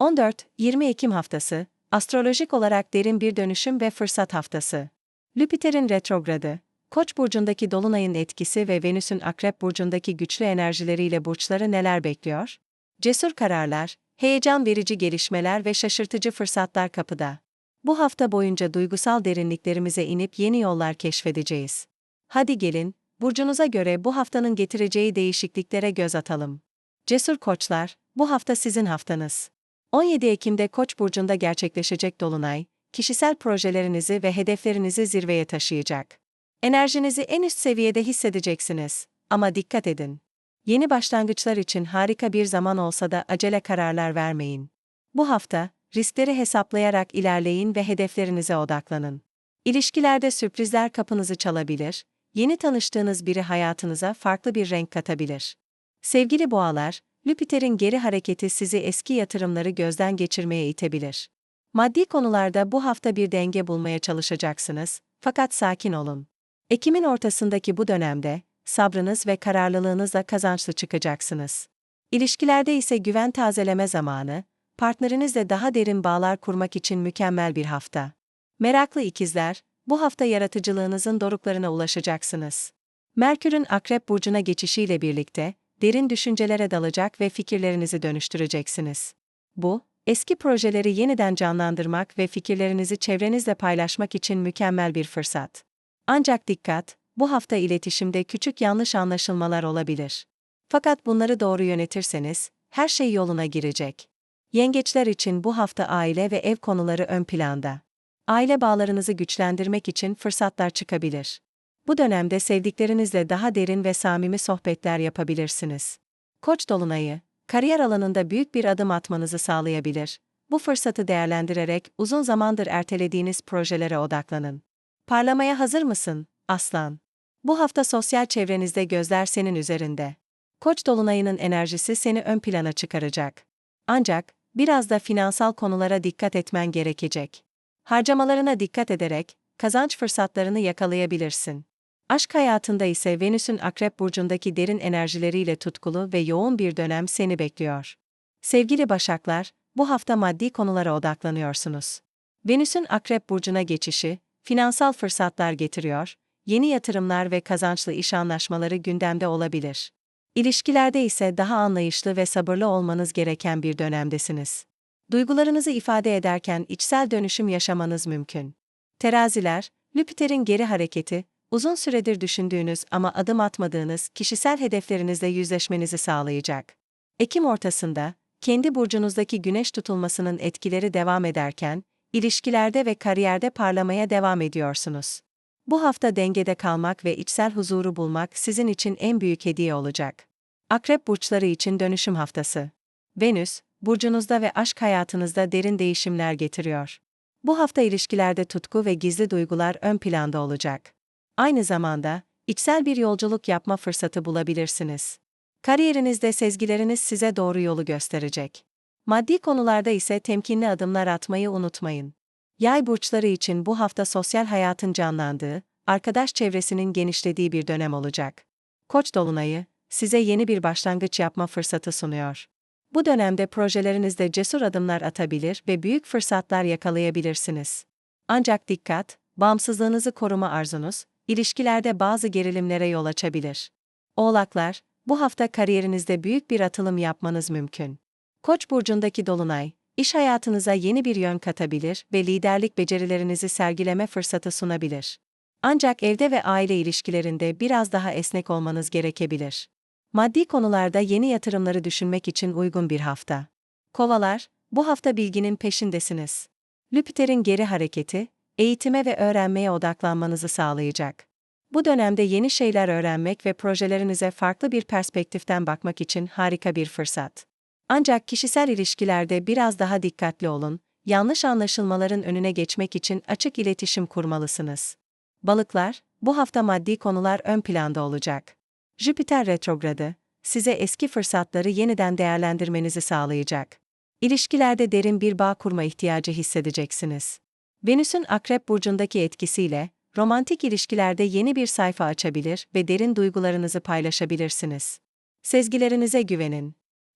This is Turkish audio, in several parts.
14-20 Ekim haftası, astrolojik olarak derin bir dönüşüm ve fırsat haftası. Jüpiter'in retrogradı, Koç burcundaki dolunayın etkisi ve Venüs'ün Akrep burcundaki güçlü enerjileriyle burçları neler bekliyor? Cesur kararlar, heyecan verici gelişmeler ve şaşırtıcı fırsatlar kapıda. Bu hafta boyunca duygusal derinliklerimize inip yeni yollar keşfedeceğiz. Hadi gelin, burcunuza göre bu haftanın getireceği değişikliklere göz atalım. Cesur koçlar, bu hafta sizin haftanız. 17 Ekim'de Koç burcunda gerçekleşecek dolunay, kişisel projelerinizi ve hedeflerinizi zirveye taşıyacak. Enerjinizi en üst seviyede hissedeceksiniz. Ama dikkat edin. Yeni başlangıçlar için harika bir zaman olsa da acele kararlar vermeyin. Bu hafta, riskleri hesaplayarak ilerleyin ve hedeflerinize odaklanın. İlişkilerde sürprizler kapınızı çalabilir, yeni tanıştığınız biri hayatınıza farklı bir renk katabilir. Sevgili boğalar, Jüpiter'in geri hareketi sizi eski yatırımları gözden geçirmeye itebilir. Maddi konularda bu hafta bir denge bulmaya çalışacaksınız, fakat sakin olun. Ekim'in ortasındaki bu dönemde, sabrınız ve kararlılığınızla kazançlı çıkacaksınız. İlişkilerde ise güven tazeleme zamanı, partnerinizle daha derin bağlar kurmak için mükemmel bir hafta. Meraklı ikizler, bu hafta yaratıcılığınızın doruklarına ulaşacaksınız. Merkür'ün Akrep burcuna geçişiyle birlikte derin düşüncelere dalacak ve fikirlerinizi dönüştüreceksiniz. Bu, eski projeleri yeniden canlandırmak ve fikirlerinizi çevrenizle paylaşmak için mükemmel bir fırsat. Ancak dikkat, bu hafta iletişimde küçük yanlış anlaşılmalar olabilir. Fakat bunları doğru yönetirseniz, her şey yoluna girecek. Yengeçler için bu hafta aile ve ev konuları ön planda. Aile bağlarınızı güçlendirmek için fırsatlar çıkabilir. Bu dönemde sevdiklerinizle daha derin ve samimi sohbetler yapabilirsiniz. Koç dolunayı, kariyer alanında büyük bir adım atmanızı sağlayabilir. Bu fırsatı değerlendirerek uzun zamandır ertelediğiniz projelere odaklanın. Parlamaya hazır mısın, aslan? Bu hafta sosyal çevrenizde gözler senin üzerinde. Koç dolunayının enerjisi seni ön plana çıkaracak. Ancak biraz da finansal konulara dikkat etmen gerekecek. Harcamalarına dikkat ederek kazanç fırsatlarını yakalayabilirsin. Aşk hayatında ise Venüs'ün Akrep burcundaki derin enerjileriyle tutkulu ve yoğun bir dönem seni bekliyor. Sevgili Başaklar, bu hafta maddi konulara odaklanıyorsunuz. Venüs'ün Akrep burcuna geçişi, finansal fırsatlar getiriyor, yeni yatırımlar ve kazançlı iş anlaşmaları gündemde olabilir. İlişkilerde ise daha anlayışlı ve sabırlı olmanız gereken bir dönemdesiniz. Duygularınızı ifade ederken içsel dönüşüm yaşamanız mümkün. Teraziler, Jüpiter'in geri hareketi, uzun süredir düşündüğünüz ama adım atmadığınız kişisel hedeflerinizle yüzleşmenizi sağlayacak. Ekim ortasında, kendi burcunuzdaki güneş tutulmasının etkileri devam ederken, ilişkilerde ve kariyerde parlamaya devam ediyorsunuz. Bu hafta dengede kalmak ve içsel huzuru bulmak sizin için en büyük hediye olacak. Akrep burçları için dönüşüm haftası. Venüs, burcunuzda ve aşk hayatınızda derin değişimler getiriyor. Bu hafta ilişkilerde tutku ve gizli duygular ön planda olacak. Aynı zamanda, içsel bir yolculuk yapma fırsatı bulabilirsiniz. Kariyerinizde sezgileriniz size doğru yolu gösterecek. Maddi konularda ise temkinli adımlar atmayı unutmayın. Yay burçları için bu hafta sosyal hayatın canlandığı, arkadaş çevresinin genişlediği bir dönem olacak. Koç dolunayı size yeni bir başlangıç yapma fırsatı sunuyor. Bu dönemde projelerinizde cesur adımlar atabilir ve büyük fırsatlar yakalayabilirsiniz. Ancak dikkat, bağımsızlığınızı koruma arzunuz, ilişkilerde bazı gerilimlere yol açabilir. Oğlaklar, bu hafta kariyerinizde büyük bir atılım yapmanız mümkün. Koç burcundaki dolunay, iş hayatınıza yeni bir yön katabilir ve liderlik becerilerinizi sergileme fırsatı sunabilir. Ancak evde ve aile ilişkilerinde biraz daha esnek olmanız gerekebilir. Maddi konularda yeni yatırımları düşünmek için uygun bir hafta. Kovalar, bu hafta bilginin peşindesiniz. Jüpiter'in geri hareketi, eğitime ve öğrenmeye odaklanmanızı sağlayacak. Bu dönemde yeni şeyler öğrenmek ve projelerinize farklı bir perspektiften bakmak için harika bir fırsat. Ancak kişisel ilişkilerde biraz daha dikkatli olun, yanlış anlaşılmaların önüne geçmek için açık iletişim kurmalısınız. Balıklar, bu hafta maddi konular ön planda olacak. Jüpiter retrogradı, size eski fırsatları yeniden değerlendirmenizi sağlayacak. İlişkilerde derin bir bağ kurma ihtiyacı hissedeceksiniz. Venüs'ün Akrep burcundaki etkisiyle romantik ilişkilerde yeni bir sayfa açabilir ve derin duygularınızı paylaşabilirsiniz. Sezgilerinize güvenin.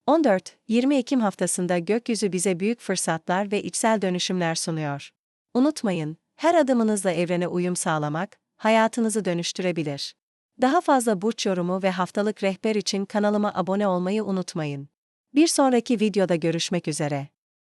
14-20 Ekim haftasında gökyüzü bize büyük fırsatlar ve içsel dönüşümler sunuyor. Unutmayın, her adımınızla evrene uyum sağlamak, hayatınızı dönüştürebilir. Daha fazla burç yorumu ve haftalık rehber için kanalıma abone olmayı unutmayın. Bir sonraki videoda görüşmek üzere.